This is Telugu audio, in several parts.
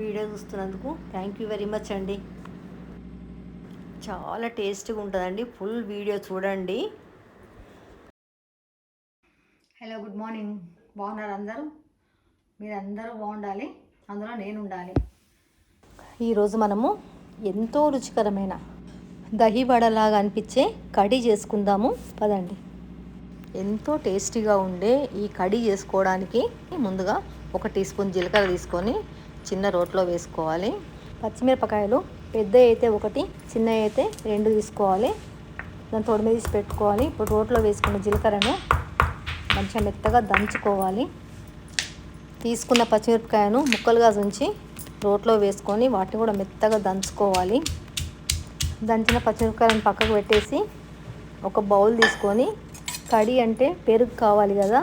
వీడియో చూస్తున్నందుకు థ్యాంక్ యూ వెరీ మచ్ అండి. చాలా టేస్టీగా ఉంటుందండి. ఫుల్ వీడియో చూడండి. Hello good morning. బాగున్నారు అందరూ? మీరు అందరూ బాగుండాలి. అందులో నేను ఉండాలి ఈరోజు మనము ఎంతో రుచికరమైన దహి వడలాగా అనిపించే కడీ చేసుకుందాము. పదండి. ఎంతో టేస్టీగా ఉండే ఈ కడీ చేసుకోవడానికి ముందుగా ఒక టీ స్పూన్ జీలకర్ర తీసుకొని చిన్న రోట్లో వేసుకోవాలి. పచ్చిమిరపకాయలు పెద్ద అయితే ఒకటి చిన్న అయితే రెండు తీసుకోవాలి. దాని తొడిమి తీసి పెట్టుకోవాలి. ఇప్పుడు రోట్లో వేసుకున్న జీలకర్రను మంచిగా మెత్తగా దంచుకోవాలి. తీసుకున్న పచ్చిమిరపకాయను ముక్కలుగా ఉంచి రోట్లో వేసుకొని వాటిని కూడా మెత్తగా దంచుకోవాలి. దంచిన పచ్చిమిరపకాయలను పక్కకు పెట్టేసి ఒక బౌల్ తీసుకొని కడి అంటే పెరుగు కావాలి కదా.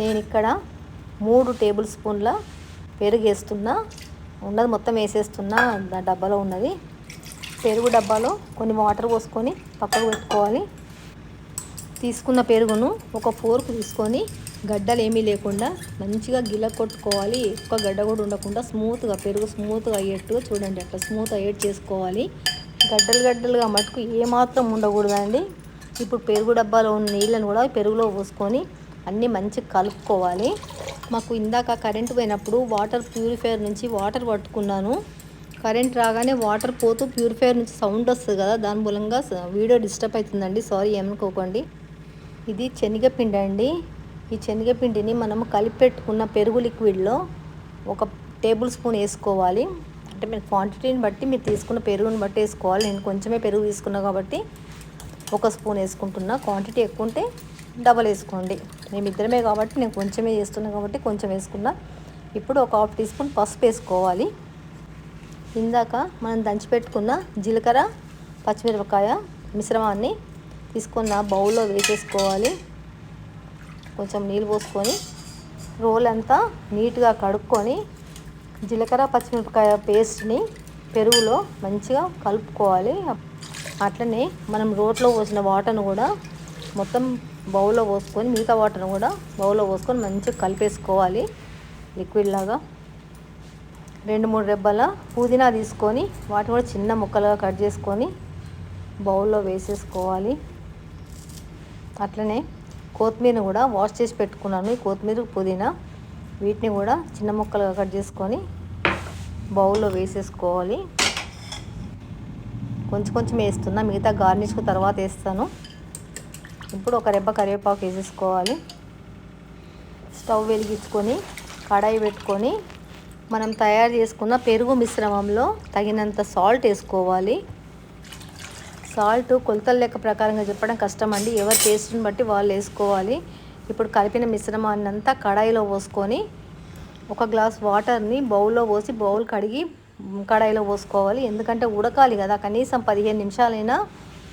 నేను ఇక్కడ మూడు టేబుల్ స్పూన్ల పెరుగు వేస్తున్నా ఉన్నది మొత్తం వేసేస్తున్నా దా డబ్బాలో ఉన్నది. పెరుగు డబ్బాలో కొన్ని వాటర్ పోసుకొని పక్కకు పెట్టుకోవాలి. తీసుకున్న పెరుగును ఒక ఫోర్క్ తీసుకొని గడ్డలు ఏమీ లేకుండా మంచిగా గిల కొట్టుకోవాలి ఎక్కువ గడ్డ కూడా ఉండకుండా స్మూత్గా పెరుగు స్మూత్గా అయ్యేట్టుగా చూడండి. అట్లా స్మూత్ అయ్యేట్టు చేసుకోవాలి. గడ్డలు గడ్డలుగా మటుకు ఏమాత్రం ఉండకూడదండి. ఇప్పుడు పెరుగు డబ్బాలో ఉన్న నీళ్ళను కూడా పెరుగులో పోసుకొని అన్నీ మంచిగా కలుపుకోవాలి. మాకు ఇందాక కరెంట్ పోయినప్పుడు వాటర్ ప్యూరిఫైయర్ నుంచి వాటర్ పట్టుకున్నాను. కరెంట్ రాగానే వాటర్ పోతూ ప్యూరిఫైయర్ నుంచి సౌండ్ వస్తుంది కదా దాని మూలంగా వీడియో డిస్టర్బ్ అవుతుందండి. సారీ ఏమనుకోకండి. ఇది శనగపిండి అండి. ఈ శనగపిండిని మనం కలిపి పెట్టుకున్న పెరుగు లిక్విడ్లో ఒక టేబుల్ స్పూన్ వేసుకోవాలి. అంటే మీరు క్వాంటిటీని బట్టి మీరు తీసుకున్న పెరుగుని బట్టి వేసుకోవాలి. నేను కొంచెమే పెరుగు తీసుకున్నా కాబట్టి ఒక స్పూన్ వేసుకుంటున్నా. క్వాంటిటీ ఎక్కువ ఉంటే డబల్ వేసుకోండి. మేమిద్దరమే కాబట్టి నేను కొంచెమే చేస్తున్నా కాబట్టి కొంచెం వేసుకున్నా. ఇప్పుడు ఒక హాఫ్ టీ స్పూన్ పసుపు వేసుకోవాలి. ఇందాక మనం దంచిపెట్టుకున్న జీలకర్ర పచ్చిమిరపకాయ మిశ్రమాన్ని తీసుకున్న బౌల్లో వేసేసుకోవాలి. కొంచెం నీళ్ళు పోసుకొని రోల్ అంతా నీట్గా కడుక్కొని జీలకర్ర పచ్చిమిరపకాయ పేస్ట్ని పెరుగులో మంచిగా కలుపుకోవాలి. అట్లనే మనం రోట్లో పోసిన వాటర్ను కూడా మొత్తం బౌల్లో పోసుకొని మిగతా వాటర్ని కూడా బౌల్లో పోసుకొని మంచిగా కలిపేసుకోవాలి లిక్విడ్ లాగా. రెండు మూడు రెబ్బల పుదీనా తీసుకొని వాటిని కూడా చిన్న ముక్కలుగా కట్ చేసుకొని బౌల్లో వేసేసుకోవాలి. అట్లనే కొత్తిమీర కూడా వాష్ చేసి పెట్టుకున్నాను ఈ కొత్తిమీర పుదీనా. వీటిని కూడా చిన్న ముక్కలుగా కట్ చేసుకొని బౌల్లో వేసేసుకోవాలి. కొంచెం కొంచెం వేస్తున్నా మిగతా గార్నిష్కు తర్వాత వేస్తాను. ఇప్పుడు ఒక రెబ్బ కరివేపాకు వేసేసుకోవాలి. స్టవ్ వెలిగించుకొని కడాయి పెట్టుకొని మనం తయారు చేసుకున్న పెరుగు మిశ్రమంలో తగినంత సాల్ట్ వేసుకోవాలి. సాల్ట్ కొలతల లెక్క ప్రకారంగా చెప్పడం కష్టం అండి. ఎవరి టేస్ట్ని బట్టి వాళ్ళు వేసుకోవాలి. ఇప్పుడు కలిపిన మిశ్రమాన్ని అంతా కడాయిలో పోసుకొని ఒక గ్లాస్ వాటర్ని బౌల్లో పోసి బౌల్ కడిగి కడాయిలో పోసుకోవాలి. ఎందుకంటే ఉడకాలి కదా కనీసం పదిహేను నిమిషాలైనా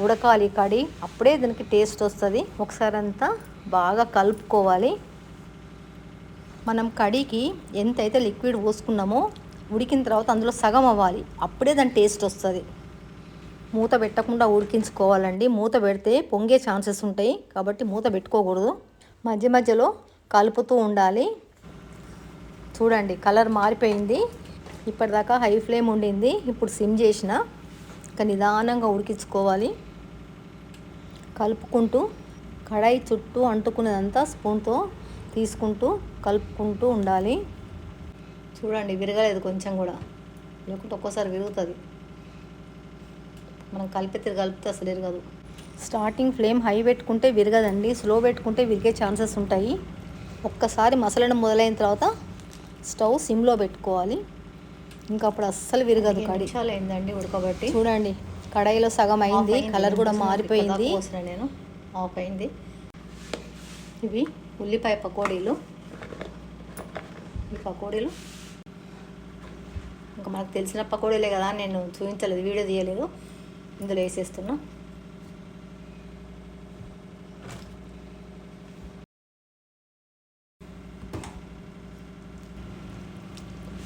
ఉడకాలి కడి అప్పుడే దీనికి టేస్ట్ వస్తుంది. ఒకసారి అంతా బాగా కలుపుకోవాలి. మనం కడికి ఎంతైతే లిక్విడ్ పోసుకున్నామో ఉడికిన తర్వాత అందులో సగం అవ్వాలి. అప్పుడే దాని టేస్ట్ వస్తుంది. మూత పెట్టకుండా ఉడికించుకోవాలండి. మూత పెడితే పొంగే ఛాన్సెస్ ఉంటాయి. కాబట్టి మూత పెట్టుకోకూడదు. మధ్య మధ్యలో కలుపుతూ ఉండాలి. చూడండి కలర్ మారిపోయింది. ఇప్పటిదాకా హై ఫ్లేమ్ ఉండింది. ఇప్పుడు సిమ్ చేసిన. ఇంకా నిదానంగా ఉడికించుకోవాలి. కలుపుకుంటూ కడాయి చుట్టూ అంటుకున్నదంతా స్పూన్తో తీసుకుంటూ కలుపుకుంటూ ఉండాలి. చూడండి విరగలేదు కొంచెం కూడా. లేకుంటే ఒక్కోసారి విరుగుతుంది. మనం కలిపితే కలిపితే అసలు విరగదు. స్టార్టింగ్ ఫ్లేమ్ హై పెట్టుకుంటే విరగదండి. స్లో పెట్టుకుంటే విరిగే ఛాన్సెస్ ఉంటాయి. ఒక్కసారి మసలడం మొదలైన తర్వాత స్టవ్ సిమ్లో పెట్టుకోవాలి. ఇంకా అప్పుడు అస్సలు విరగదు కడి. నిమిషాలు అయిందండి ఉడకబట్టి. చూడండి కడాయిలో సగం అయింది. కలర్ కూడా మారిపోయింది. నేను. ఆఫ్ అయింది. ఇవి ఉల్లిపాయ పకోడీలు. ఈ పకోడీలు. ఇంకా మనకు తెలిసిన పకోడీలే కదా నేను చూపించలేదు వీడియో తీయలేదు. ఇందులో వేసేస్తున్నా.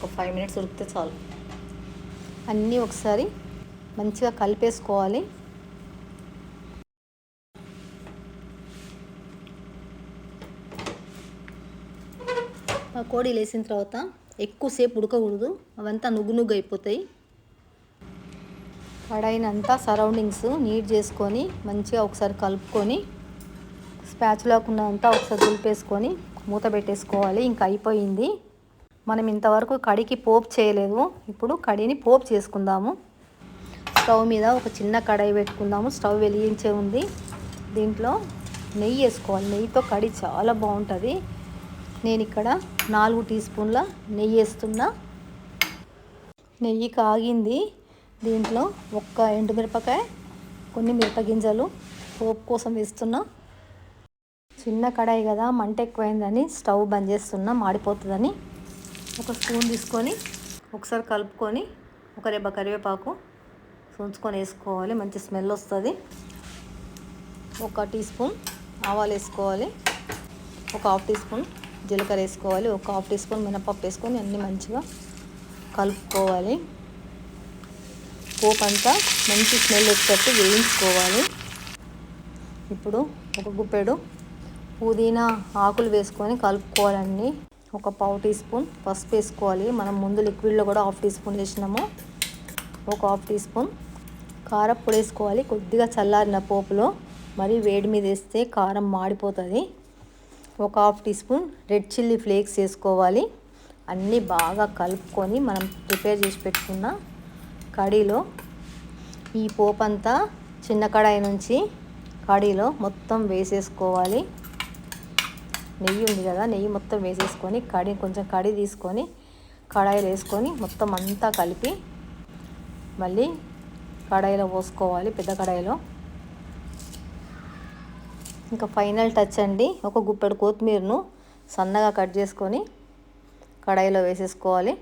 ఒక ఫైవ్ మినిట్స్ ఉడికితే చాలు. అన్నీ ఒకసారి మంచిగా కలిపేసుకోవాలి. కోడి లేసిన తర్వాత ఎక్కువసేపు ఉడకకూడదు. అవంతా నుగ్గు నుగ్గు అయిపోతాయి. కడాయినంతా సరౌండింగ్స్ నీట్ చేసుకొని మంచిగా ఒకసారి కలుపుకొని స్పాచులాకుండా అంతా ఒకసారి దులిపేసుకొని మూత పెట్టేసుకోవాలి. ఇంకా అయిపోయింది. మనం ఇంతవరకు కడికి పోపు చేయలేదు. ఇప్పుడు కడిని పోపు చేసుకుందాము. స్టవ్ మీద ఒక చిన్న కడాయి పెట్టుకుందాము. స్టవ్ వెలిగించే ఉంది. దీంట్లో నెయ్యి వేసుకోవాలి. నెయ్యితో కడి చాలా బాగుంటుంది. నేను ఇక్కడ నాలుగు టీ స్పూన్ల నెయ్యి వేస్తున్నా. నెయ్యి కాగింది. దీంట్లో ఒక్క ఎండుమిరపకాయ కొన్ని మిరపగింజలు పోపు కోసం వేస్తున్నా. చిన్న కడాయి కదా మంట ఎక్కువైందని స్టవ్ బంద్ చేస్తున్నా. మాడిపోతుందని ఒక స్పూన్ తీసుకొని ఒకసారి కలుపుకొని ఒక రెబ్బ కరివేపాకు ఉంచుకొని వేసుకోవాలి. మంచి స్మెల్ వస్తుంది. ఒక టీ స్పూన్ ఆవాలు వేసుకోవాలి. ఒక హాఫ్ టీ స్పూన్ జీలకర్ర వేసుకోవాలి. ఒక హాఫ్ టీ స్పూన్ మినపప్పు వేసుకొని అన్నీ మంచిగా కలుపుకోవాలి. పోపు అంతా మంచి స్మెల్ వచ్చేటట్టు వేయించుకోవాలి. ఇప్పుడు ఒక గుప్పెడు పుదీనా ఆకులు వేసుకొని కలుపుకోవాలండి. ఒక పావు టీ స్పూన్ పసుపు వేసుకోవాలి. మనం ముందు లిక్విడ్లో కూడా హాఫ్ టీ స్పూన్ వేసినాము. ఒక హాఫ్ టీ స్పూన్ కారం పొడి వేసుకోవాలి కొద్దిగా చల్లారిన పోపులో మరి వేడి మీద వేస్తే కారం మాడిపోతుంది. ఒక half teaspoon red chilli flakes వేసుకోవాలి. అన్నీ బాగా కలుపుకొని మనం ప్రిపేర్ చేసి పెట్టుకున్న కడీలో ఈ పోపు అంతా చిన్న కడాయి నుంచి కడీలో మొత్తం వేసేసుకోవాలి. నెయ్యి ఉంది కదా నెయ్యి మొత్తం వేసేసుకొని కడి కొంచెం కడి తీసుకొని కడాయిలో వేసుకొని మొత్తం అంతా కలిపి మళ్ళీ కడాయిలో పోసుకోవాలి పెద్ద కడాయిలో. ఇంకా ఫైనల్ టచ్ అండి. ఒక గుప్పెడు కొత్తిమీరను సన్నగా కట్ చేసుకొని కడాయిలో వేసేసుకోవాలి.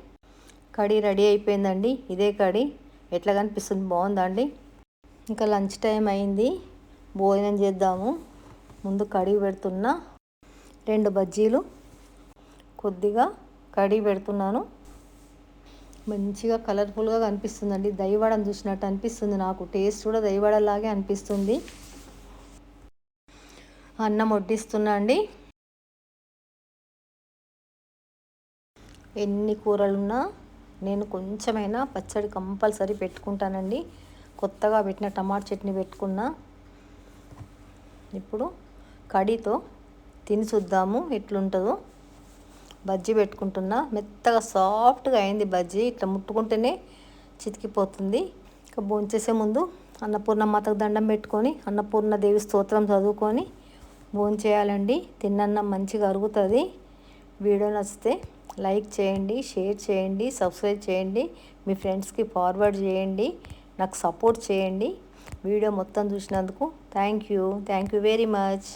కడీ రెడీ అయిపోయిందండి. ఇదే కడీ. ఎట్లా కనిపిస్తుంది? బాగుందా అండి? ఇంకా లంచ్ టైం అయింది. భోజనం చేద్దాము. ముందు కడిగి పెడుతున్న. రెండు బజ్జీలు. కొద్దిగా కడిగి పెడుతున్నాను. మంచిగా కలర్ఫుల్గా కనిపిస్తుందండి. దయవడం చూసినట్టు అనిపిస్తుంది నాకు. టేస్ట్ కూడా దయవడలాగే అనిపిస్తుంది. అన్నం వడ్డిస్తున్నా అండి. ఎన్ని కూరలున్నా నేను కొంచెమైనా పచ్చడి కంపల్సరీ పెట్టుకుంటానండి. కొత్తగా పెట్టిన టమాటా చట్నీ పెట్టుకున్నా. ఇప్పుడు కడితో తిని చూద్దాము ఎట్లుంటుందో. బజ్జీ పెట్టుకుంటున్నా. మెత్తగా సాఫ్ట్గా అయింది బజ్జీ. ఇట్లా ముట్టుకుంటేనే చితికిపోతుంది. ఇక భోంచేసే ముందు అన్నపూర్ణ మాతకు దండం పెట్టుకొని అన్నపూర్ణ దేవి స్తోత్రం చదువుకొని భోంచేయాలండి తిన్నన్నం మంచిగా అరుగుతుంది. వీడియో నచ్చితే లైక్ చేయండి షేర్ చేయండి సబ్స్క్రైబ్ చేయండి. మీ ఫ్రెండ్స్కి ఫార్వర్డ్ చేయండి. నాకు సపోర్ట్ చేయండి. వీడియో మొత్తం చూసినందుకు thank you. Thank you very much.